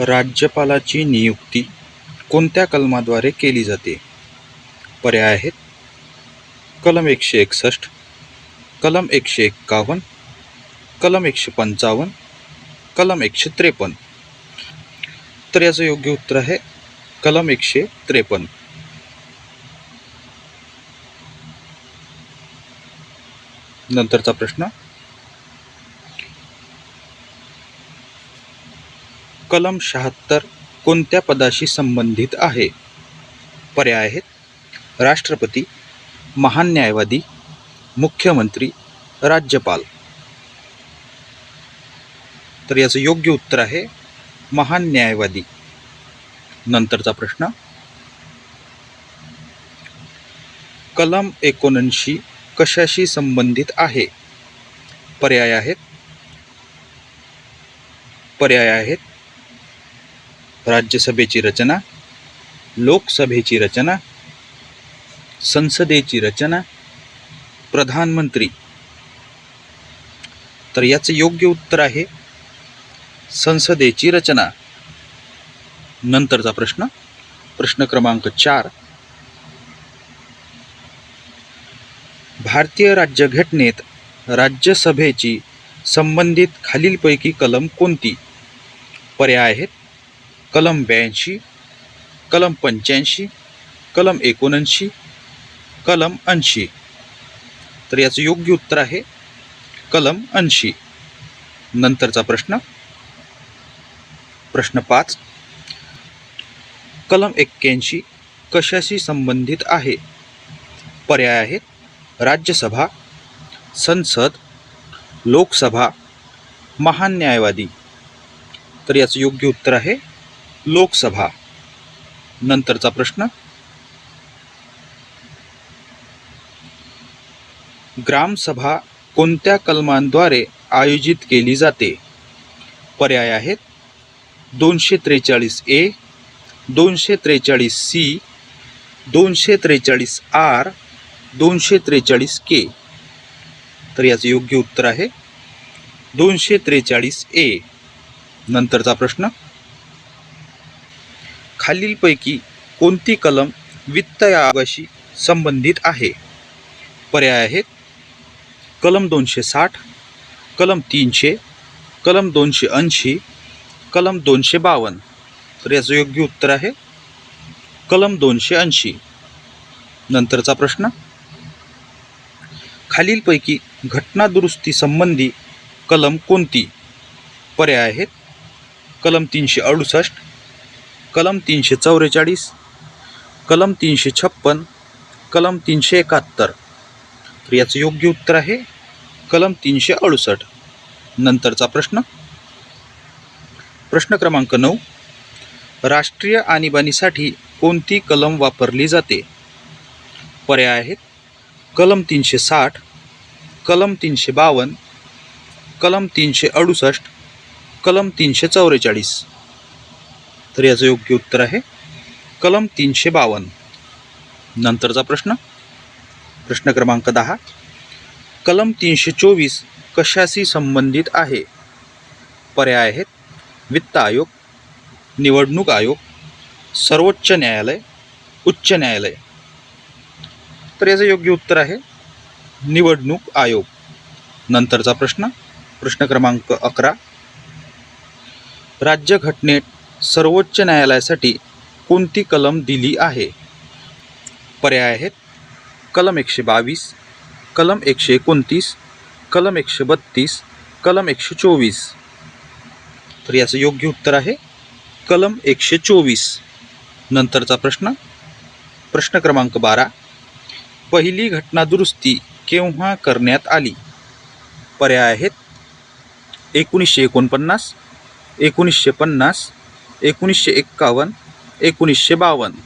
राज्यपालाची नियुक्ती कोणत्या कलमाद्वारे केली जाते? पर्याय आहेत. कलम एकशे एकसष्ट कलम एकशे एक्कावन्न कलम एकशे पंचावन्न कलम एकशे त्रेपन्न. तर याचं योग्य उत्तर आहे कलम एकशे त्रेपन्न. नंतरचा प्रश्न कलम शहात्तर कोणत्या पदाशी संबंधित आहे? पर्याय आहेत. राष्ट्रपती महान न्यायवादी मुख्यमंत्री राज्यपाल. तर याचं योग्य उत्तर आहे महान न्यायवादी. नंतरचा प्रश्न. कलम एकोणऐंशी कशाशी संबंधित आहे? पर्याय आहेत. पर्याय आहेत. राज्यसभेची रचना लोकसभेची रचना संसदेची रचना प्रधानमंत्री. तर याचं योग्य उत्तर आहे संसदेची रचना. नंतरचा प्रश्न प्रश्न क्रमांक चार. भारतीय राज्यघटनेत राज्यसभेची संबंधित खालीलपैकी कलम कोणती? पर्याय आहेत. कलम ब्याऐंशी कलम पंच्याऐंशी कलम एकोणऐंशी कलम ऐंशी. तर याचं योग्य उत्तर आहे कलम ऐंशी. नंतरचा प्रश्न. प्रश्न पाच. कलम एक्क्याऐंशी कशाशी संबंधित आहे? पर्याय आहेत राज्यसभा संसद लोकसभा महान न्यायवादी तर याचं योग्य उत्तर आहे लोकसभा. नंतरचा प्रश्न. ग्रामसभा कोणत्या कलमांद्वारे आयोजित केली जाते? पर्याय आहेत. दोनशे त्रेचाळीस ए दोनशे त्रेचाळीस सी दोनशे त्रेचाळीस आर दोनशे त्रेचाळीस के. तर याचं योग्य उत्तर आहे. दोनशे त्रेचाळीस ए. नंतरचा प्रश्न. खालीलपैकी कोणती कलम वित्त आयोगाशी संबंधित आहे? पर्याय आहेत. कलम दोनशे साठ कलम तीनशे कलम दोनशे ऐंशी कलम दोनशे बावन्न. तर याचं योग्य उत्तर आहे. कलम दोनशे ऐंशी. नंतरचा प्रश्न. खालीलपैकी घटना दुरुस्ती संबंधी कलम कोणती? पर्याय आहेत. कलम तीनशे अडुसष्ट कलम तीनशे चौवेचाळीस कलम तीनशे छप्पन कलम तीनशे एकाहत्तर. तर याचं योग्य उत्तर आहे कलम तीनशे अडुसष्ट. नंतरचा प्रश्न. प्रश्न क्रमांक नऊ. राष्ट्रीय आणीबाणीसाठी कोणती कलम वापरली जाते? पर्याय आहेत. कलम तीनशे साठ कलम तीनशे बावन्न कलम तीनशे अडुसष्ट कलम तीनशे चौवेचाळीस तर याचं योग्य उत्तर आहे. कलम तीनशे बावन्न नंतरचा प्रश्न. प्रश्न क्रमांक दहा. कलम तीनशे चोवीस कशाशी संबंधित आहे? पर्याय आहेत. वित्त आयोग निवडणूक आयोग सर्वोच्च न्यायालय उच्च न्यायालय. तर याचं योग्य उत्तर आहे. निवडणूक आयोग. नंतरचा प्रश्न. प्रश्न क्रमांक अकरा. राज्यघटनेत सर्वोच्च न्यायालयासाठी कोणती कलम दिली आहे? पर्याय आहेत. कलम एकशे बावीस कलम एकशे एकोणतीस कलम एकशे बत्तीस कलम एकशे चोवीस. तर याचं योग्य उत्तर आहे कलम एकशे चोवीस. नंतरचा प्रश्न. प्रश्न क्रमांक बारा. पहिली घटना दुरुस्ती केव्हा करण्यात आली? पर्याय आहेत. एकोणीसशे एकोणपन्नास एकोणीसशे पन्नास एकोणीसशे एक्कावन्न एकोणीसशे बावन्न.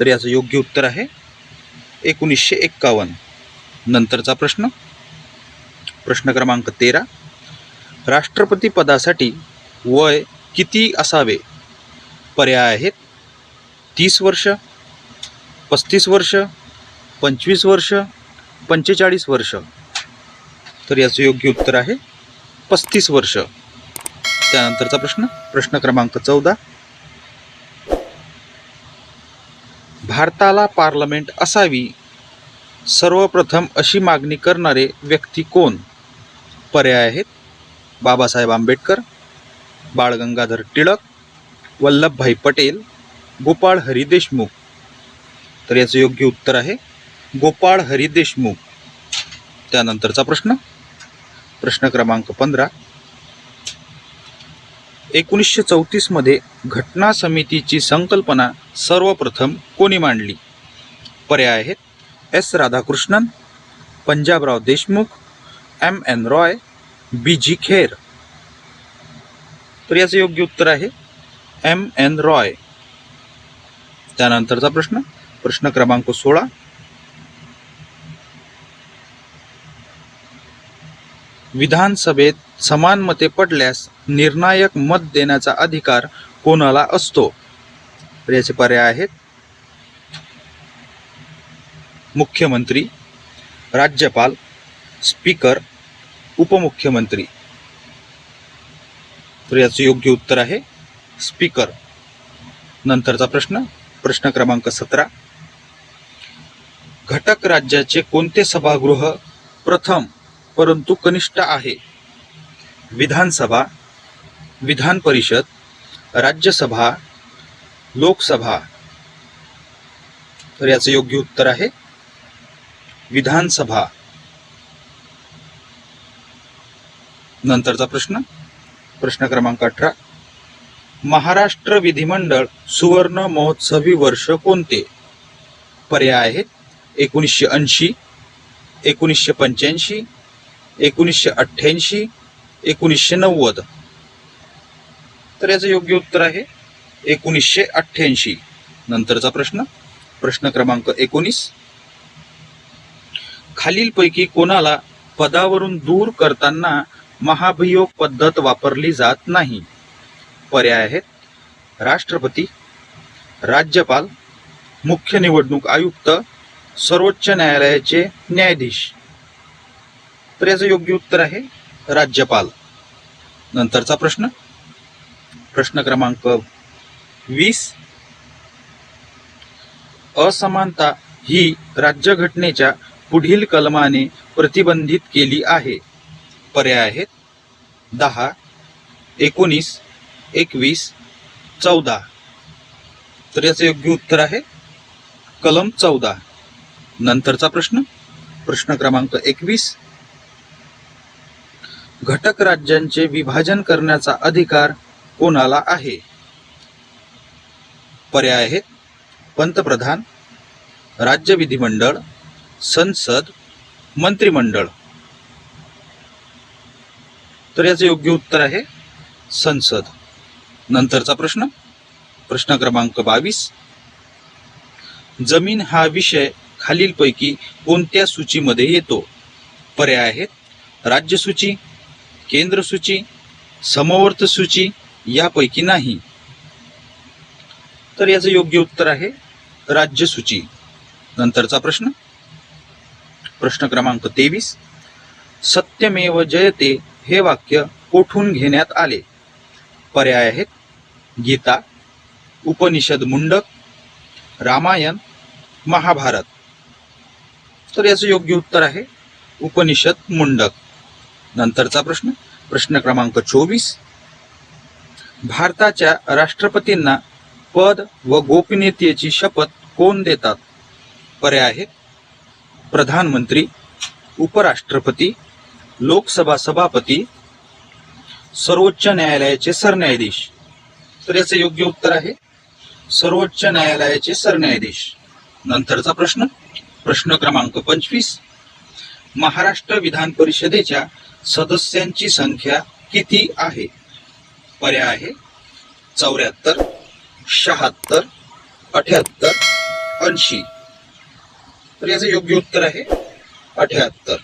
तर याचं योग्य उत्तर आहे एकोणीसशे एक्कावन्न नंतरचा प्रश्न. प्रश्न क्रमांक तेरा. राष्ट्रपती पदासाठी वय किती असावे? पर्याय आहेत तीस वर्ष पस्तीस वर्ष पंचवीस वर्ष पंचेचाळीस वर्ष. तर याचं योग्य उत्तर आहे पस्तीस वर्ष. त्यानंतरचा प्रश्न प्रश्न क्रमांक चौदा. भारताला पार्लमेंट असावी सर्वप्रथम अशी मागणी करणारे व्यक्ती कोण? पर्याय आहेत बाबासाहेब आंबेडकर बाळ गंगाधर टिळक वल्लभभाई पटेल गोपाळ हरी देशमुख. तर याचं योग्य उत्तर आहे गोपाळ हरी देशमुख. त्यानंतरचा प्रश्न प्रश्न क्रमांक पंधरा. एकोणीसशे चौतीसमध्ये घटना समितीची संकल्पना सर्वप्रथम कोणी मांडली? पर्याय आहेत. S. Radhakrishnan Panjabrao Deshmukh M. N. Roy B. G. Kher. तर याचं योग्य उत्तर आहे एम. एन. रॉय. त्यानंतरचा प्रश्न प्रश्न क्रमांक सोळा. विधानसभेत समान मते पडल्यास निर्णायक मत देण्याचा अधिकार कोणाला असतो? तर याचे पर्याय आहेत. मुख्यमंत्री राज्यपाल स्पीकर उपमुख्यमंत्री. तर याचं योग्य उत्तर आहे स्पीकर. नंतरचा प्रश्न प्रश्न क्रमांक सतरा. घटक राज्याचे कोणते सभागृह प्रथम परंतु कनिष्ठ आहे. विधानसभा विधान परिषद राज्यसभा लोकसभा. तर याचं योग्य उत्तर आहे विधानसभा. नंतरचा प्रश्न प्रश्न क्रमांक अठरा. महाराष्ट्र विधिमंडळ सुवर्ण महोत्सवी वर्ष कोणते? पर्याय आहेत एकोणीसशे ऐंशी एकोणीसशे पंच्याऐंशी एकोणीसशे अठ्ठ्याऐंशी एकोणीसशे नव्वद. तर याचं योग्य उत्तर आहे एकोणीसशे अठ्ठ्याऐंशी. नंतरचा प्रश्न. प्रश्न क्रमांक एकोणीस. खालीलपैकी कोणाला पदावरून दूर करताना महाभियोग पद्धत वापरली जात नाही? पर्याय आहेत. राष्ट्रपती राज्यपाल मुख्य निवडणूक आयुक्त सर्वोच्च न्यायालयाचे न्यायाधीश. तर याचं योग्य उत्तर आहे राज्यपाल. नंतरचा प्रश्न. प्रश्न क्रमांक वीस. असमानता ही राज्यघटनेच्या पुढील कलमाने प्रतिबंधित केली आहे. पर्याय आहेत दहा एकोणीस एकवीस चौदा. तर याचं योग्य उत्तर आहे कलम चौदा. नंतरचा प्रश्न. प्रश्न क्रमांक एकवीस. घटक राज्यांचे विभाजन करण्याचा अधिकार कोणाला आहे? पर्याय आहेत. पंतप्रधान राज्य विधिमंडळ संसद मंत्रिमंडळ. तर याचं योग्य उत्तर आहे संसद. नंतरचा प्रश्न प्रश्न क्रमांक बावीस. जमीन हा विषय खालीलपैकी कोणत्या सूचीमध्ये येतो? पर्याय आहेत. राज्यसूची केंद्र सूची समवर्त सूची यापैकी नाही. तर याचं योग्य उत्तर आहे राज्य सूची. नंतरचा प्रश्न. प्रश्न क्रमांक तेवीस. सत्यमेव जयते हे वाक्य कोठून घेण्यात आले? पर्याय आहेत. गीता उपनिषद मुंडक रामायण महाभारत. तर याचं योग्य उत्तर आहे उपनिषद मुंडक. नंतरचा प्रश्न. प्रश्न क्रमांक चोवीस. भारताच्या राष्ट्रपतींना पद व गोपनीयतेची शपथ कोण देतात? पर्याय आहेत. प्रधानमंत्री उपराष्ट्रपती लोकसभा सभापती सर्वोच्च न्यायालयाचे सरन्यायाधीश. तर याचे योग्य उत्तर आहे. सर्वोच्च न्यायालयाचे सरन्यायाधीश. नंतरचा प्रश्न. प्रश्न क्रमांक पंचवीस. महाराष्ट्र विधान परिषदेच्या सदस्यांची संख्या किती आहे? पर्याय आहे चौऱ्याहत्तर शहात्तर अठ्याहत्तर ऐंशी. तर याचं योग्य उत्तर आहे अठ्याहत्तर.